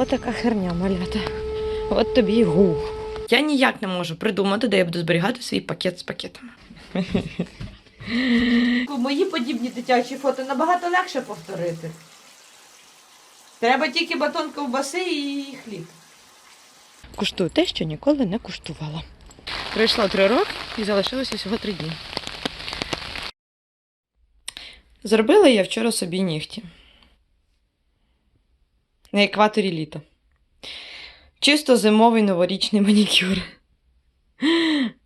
Отака херня малята. От тобі й гу. Я ніяк не можу придумати, де я буду зберігати свій пакет з пакетами. Мої подібні дитячі фото набагато легше повторити. Треба тільки батон ковбаси і хліб. Куштую те, що ніколи не куштувала. Пройшло три роки і залишилося всього три дні. Зробила я вчора собі нігті. На екваторі літа. Чисто зимовий новорічний манікюр.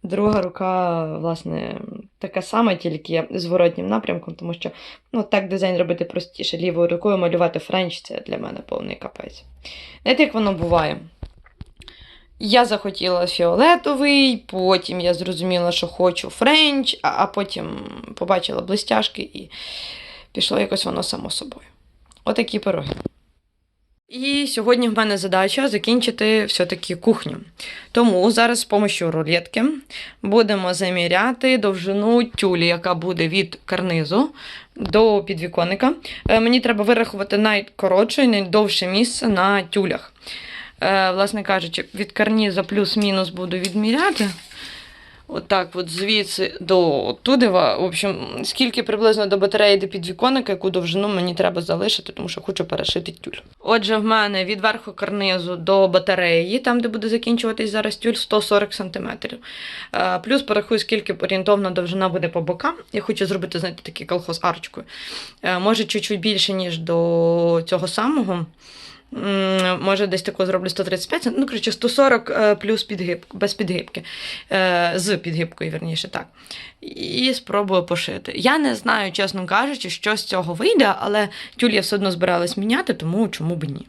Друга рука, власне, така сама, тільки зворотнім напрямком, тому що ну, так дизайн робити простіше. Лівою рукою малювати френч це для мене повний капець. Знаєте, як воно буває? Я захотіла фіолетовий, потім я зрозуміла, що хочу френч, а, а потім побачила блистяшки і пішло якось воно само собою. Отакі пироги. І сьогодні в мене задача закінчити все-таки кухню. Тому зараз з допомогою рулетки будемо заміряти довжину тюлі, яка буде від карнизу до підвіконника. Е, Мені треба вирахувати найкоротше і найдовше місце на тюлях. Е, Власне кажучи, від карніза плюс-мінус буду відміряти. Отак, от звідси до Тудива. В общем, скільки приблизно до батареї до підвіконника, яку довжину мені треба залишити, тому що хочу перешити тюль. Отже, в мене від верху карнизу до батареї, там, де буде закінчуватись зараз тюль, 140 см. Плюс порахую, скільки орієнтовна довжина буде по бокам. Я хочу зробити, знаєте, такий колхоз арочкою. Е, Може, чуть-чуть більше, ніж до цього самого. Може, десь таку зроблю 135, ну, коротше, 140 е, плюс підгиб, без підгибки. Е, З підгибкою, верніше, так. І спробую пошити. Я не знаю, чесно кажучи, що з цього вийде, але тюль я все одно збиралась міняти, тому чому б ні.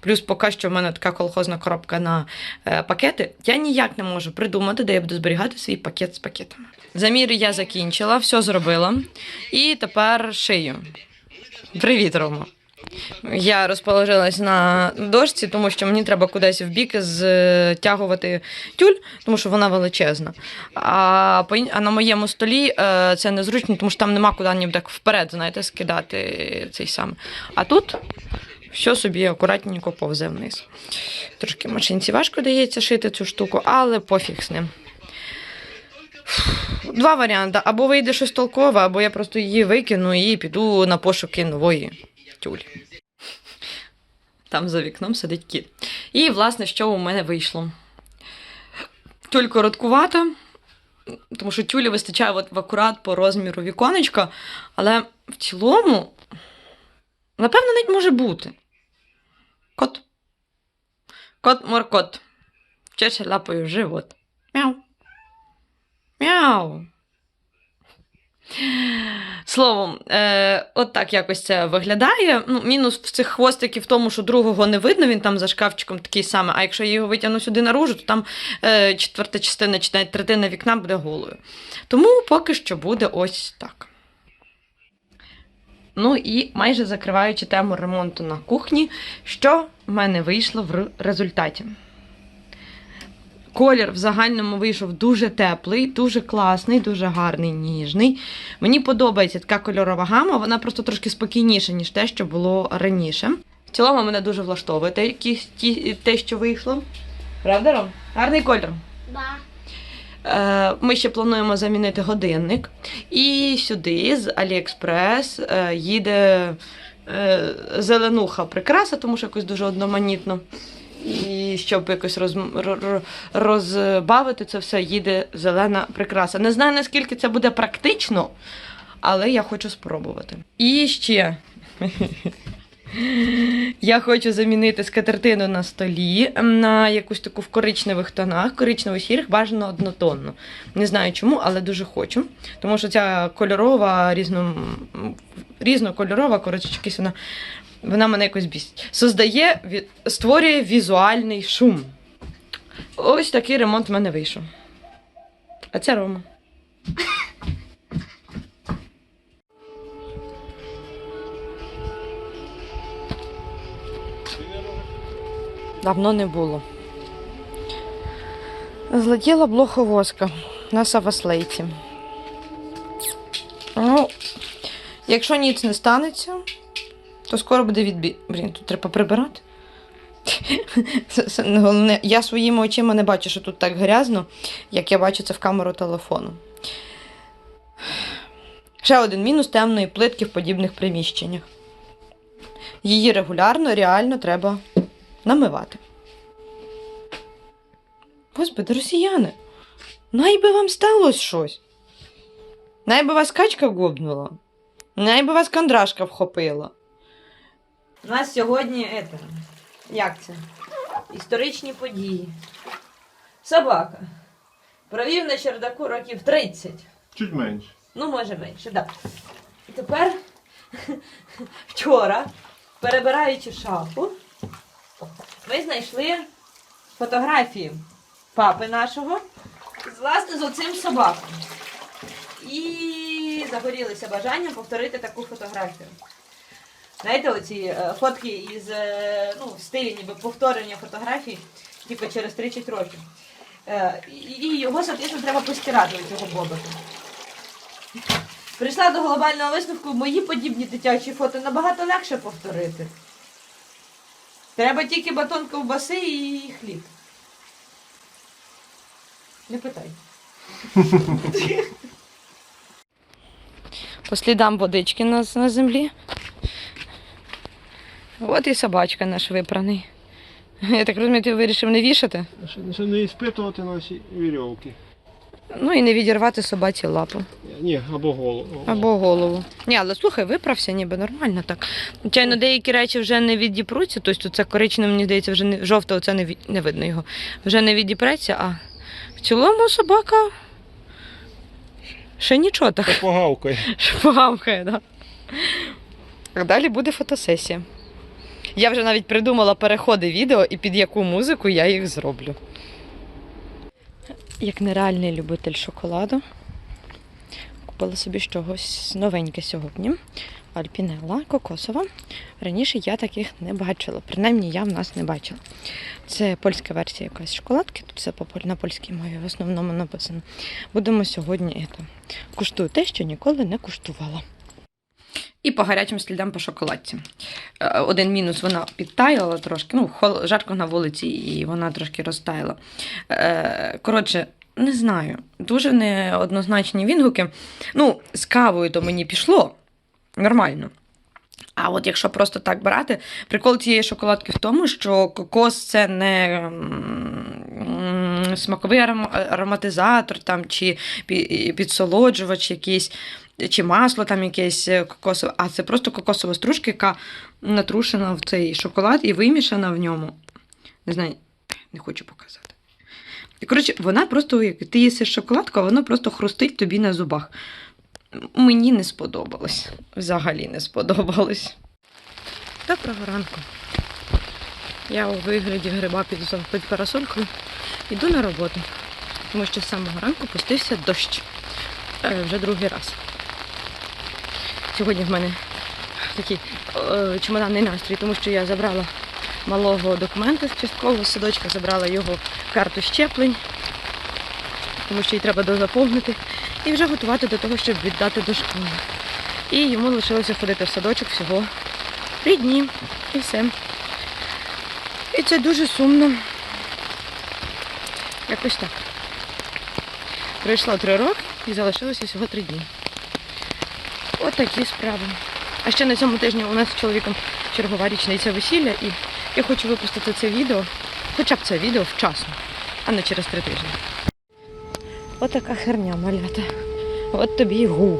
Плюс поки що в мене така колхозна коробка на е, пакети. Я ніяк не можу придумати, де я буду зберігати свій пакет з пакетами. Заміри я закінчила, все зробила. І тепер шию. Привіт, Рома. Я розположилась на дошці, тому що мені треба кудись в бік зтягувати тюль, тому що вона величезна. А, а на моєму столі е, це незручно, тому що там нема куди ніби так вперед, знаєте, скидати цей сам. А тут все собі акуратненько повзе вниз. Трошки машинці важко дається шити цю штуку, але пофіг з ним. Два варіанти: або вийде щось толкове, або я просто її викину і піду на пошуки нової тюлі. Там за вікном сидить кіт. І, власне, що у мене вийшло? Тюль короткувата, тому що тюлі вистачає от в акурат по розміру віконечка, але в цілому, напевно, навіть може бути. Кот. Кот моркот. Чеше лапою живот. Мяу. Мяу. Словом, е, от так якось це виглядає. Ну, мінус в цих хвостиків в тому, що другого не видно, він там за шкафчиком такий самий. А якщо я його витягну сюди наружу, то там е, четверта частина чи навіть третина вікна буде голою. Тому поки що буде ось так. Ну і майже закриваючи тему ремонту на кухні, що в мене вийшло в результаті. Колір в загальному вийшов дуже теплий, дуже класний, дуже гарний, ніжний. Мені подобається така кольорова гама, вона просто трошки спокійніша, ніж те, що було раніше. В цілому мене дуже влаштовує те, те що вийшло. Правда, Ром? Гарний колір. Да. Е, Ми ще плануємо замінити годинник. І сюди з Аліекспрес е, їде е, зеленуха прикраса, тому що якось дуже одноманітно. І щоб якось роз, ро- ро- розбавити це все, їде зелена прикраса. Не знаю, наскільки це буде практично, але я хочу спробувати. І ще. Я хочу замінити скатертину на столі на якусь таку в коричневих тонах, коричнево сірих, бажано однотонну. Не знаю чому, але дуже хочу. Тому що ця кольорова, різно, різнокольорова, коротше, якась вона, вона мене якось бісить. Создає, створює візуальний шум. Ось такий ремонт в мене вийшов. А це Рома. Давно не було. Злетіла блоха воска на саваслейті. Ну, якщо ніц не станеться, то скоро буде відбій. Блін, тут треба прибирати. Не Головне, я своїми очима не бачу, що тут так грязно, як я бачу це в камеру телефону. Ще один мінус темної плитки в подібних приміщеннях. Її регулярно, реально треба намивати. Господи, росіяни, най би вам сталося щось. Най би вас качка губнула. Най би вас кондрашка вхопила. У нас сьогодні это, як це? Історичні події. Собака. Провів на чердаку років 30. Чуть менше. Ну, може менше, так. Да. І тепер вчора, перебираючи шафу, ми знайшли фотографії папи нашого з власне з оцим собаком. І загорілися бажанням повторити таку фотографію. Знаєте, оці е, фотки із е, ну, в стилі ніби повторення фотографій, типу через 30 років. Е, і- його, соответственно, треба постирати цього бобика. Прийшла до глобального висновку, мої подібні дитячі фото набагато легше повторити. Треба тільки батон ковбаси і хліб. Не питай. По слідам водички на, на землі. От і собачка наш випраний. Я так розумію, ти вирішив не вішати? Щоб не іспитувати наші вірьовки. Ну і не відірвати собаці лапу. Ні, або голову. Або голову. Ні, але слухай, виправся ніби нормально так. Звичайно, деякі речі вже не відіпруться, тобто це коричневе, мені здається, вже не жовте, оце не, від- не видно його. Вже не відіпреться, а в цілому собака ще нічого так. Та погавкає. Погавкає, да. А далі буде фотосесія. Я вже навіть придумала переходи відео і під яку музику я їх зроблю. Як нереальний любитель шоколаду, купила собі чогось новеньке сьогодні. Альпінелла кокосова. Раніше я таких не бачила. Принаймні я в нас не бачила. Це польська версія якоїсь шоколадки. Тут все на польській мові в основному написано. Будемо сьогодні ето, куштую те, що ніколи не куштувала. І по гарячим слідам по шоколадці. Е, Один мінус вона підтаяла трошки, ну, жарко на вулиці, і вона трошки розтаяла. Е, Коротше, не знаю, дуже неоднозначні відгуки. Ну, з кавою то мені пішло нормально. А от якщо просто так брати, прикол цієї шоколадки в тому, що кокос це не смаковий ароматизатор там, чи підсолоджувач якийсь, чи масло там якесь е, кокосове, а це просто кокосова стружка, яка натрушена в цей шоколад і вимішана в ньому. Не знаю, не хочу показати. І, коротше, вона просто, як ти їсиш шоколадку, а воно просто хрустить тобі на зубах. Мені не сподобалось. Взагалі не сподобалось. Доброго ранку. Я у вигляді гриба під, під парасолькою йду на роботу, тому що з самого ранку пустився дощ. Е, вже другий раз. Сьогодні в мене такий е, чемоданний настрій, тому що я забрала малого документа з часткового садочка, забрала його карту щеплень, тому що їй треба дозаповнити, і вже готувати до того, щоб віддати до школи. І йому лишилося ходити в садочок всього три дні і все. І це дуже сумно. Якось так. Пройшло три роки і залишилося всього три дні. От такі справи. А ще на цьому тижні у нас з чоловіком чергова річниця весілля, і я хочу випустити це відео, хоча б це відео вчасно, а не через три тижні. От така херня малята. От тобі гу.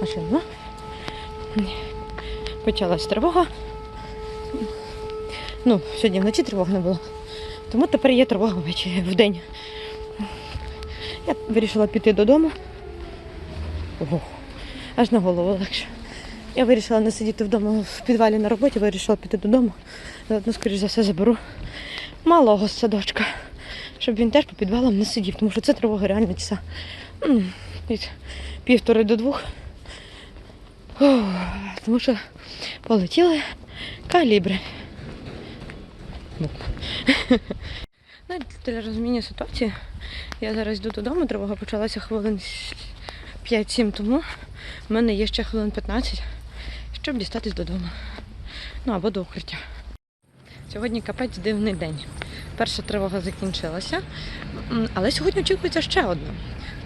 Машина. Почалась тривога. Ну, сьогодні вночі тривог не було. Тому тепер є тривога ввечері в день. Вирішила піти додому. Ого, аж на голову легше. Я вирішила не сидіти вдома в підвалі на роботі, вирішила піти додому. Заодно, скоріш за все, заберу малого садочка, щоб він теж по підвалам не сидів, тому що це тривога реально часа. Від півтори до двох. Ох, Тому що полетіли калібри. Ну. Для розуміння ситуації я зараз йду додому, тривога почалася хвилин 5-7 тому. У мене є ще хвилин 15, щоб дістатись додому. Ну або до укриття. Сьогодні капець дивний день. Перша тривога закінчилася, але сьогодні очікується ще одна.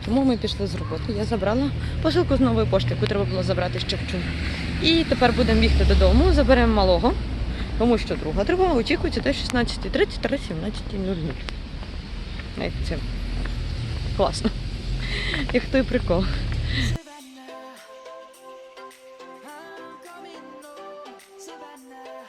Тому ми пішли з роботи. Я забрала посилку з нової пошти, яку треба було забрати ще вчора. І тепер будемо бігти додому, заберемо малого, тому що друга тривога очікується до 16.30 та 17.00. Це класно. Як той прикол. Savannah,